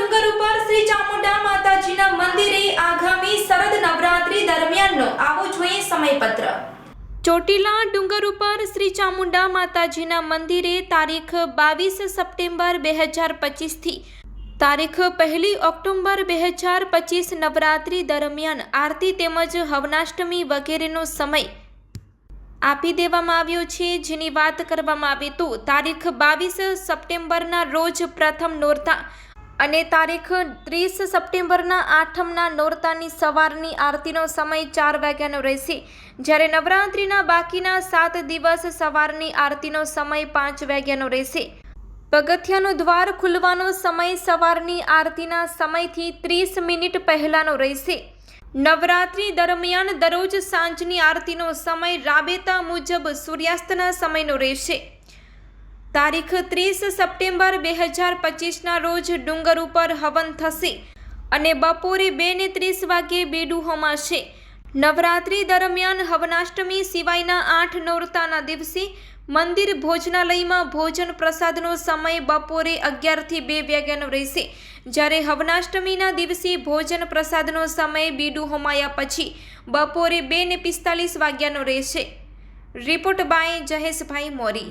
ડુંગર ઉપર શ્રી ચામુંડા માતાજીના મંદિરે આગામી શરદ નવરાત્રી દરમિયાનનો આવો જોઈએ સમયપત્ર. ચોટીલા ડુંગર ઉપર શ્રી ચામુંડા માતાજીના મંદિરે તારીખ બાવીસ સપ્ટેમ્બર બે હજાર તારીખ પહેલી ઓક્ટોબર બે હજાર પચીસ નવરાત્રી દરમિયાન આરતી તેમજ હવનાષ્ટમી વગેરેનો સમય આપી દેવામાં આવ્યો છે. જેની વાત કરવામાં આવે તો તારીખ બાવીસ સપ્ટેમ્બરના રોજ પ્રથમ નોરતા અને તારીખ ત્રીસ સપ્ટેમ્બરના આઠમના નોરતાની સવારની આરતીનો સમય ચાર વાગ્યાનો રહેશે. જ્યારે નવરાત્રિના બાકીના સાત દિવસ સવારની આરતીનો સમય પાંચ વાગ્યાનો રહેશે. પગથિયાનો દ્વાર ખુલવાનો સમય સવારની આરતીના સમયથી ત્રીસ મિનિટ પહેલાંનો રહેશે. નવરાત્રિ દરમિયાન દરરોજ સાંજની આરતીનો સમય રાબેતા મુજબ સૂર્યાસ્તના સમયનો રહેશે. તારીખ ત્રીસ સપ્ટેમ્બર બે હજાર પચીસના રોજ ડુંગર ઉપર હવન થશે અને બપોરે બે ને ત્રીસ વાગ્યે બેડું હોમાશે. નવરાત્રી દરમિયાન હવનાષ્ટમી સિવાયના આઠ નોરતાના દિવસે મંદિર ભોજનાલયમાં ભોજન પ્રસાદનો સમય બપોરે અગિયારથી બે વાગ્યાનો રહેશે. જ્યારે હવનાષ્ટમીના દિવસે ભોજન પ્રસાદનો સમય બીડું હોમાયા પછી બપોરે બે ને પિસ્તાલીસ વાગ્યાનો રહેશે. Report by Jaheshbhai Mori.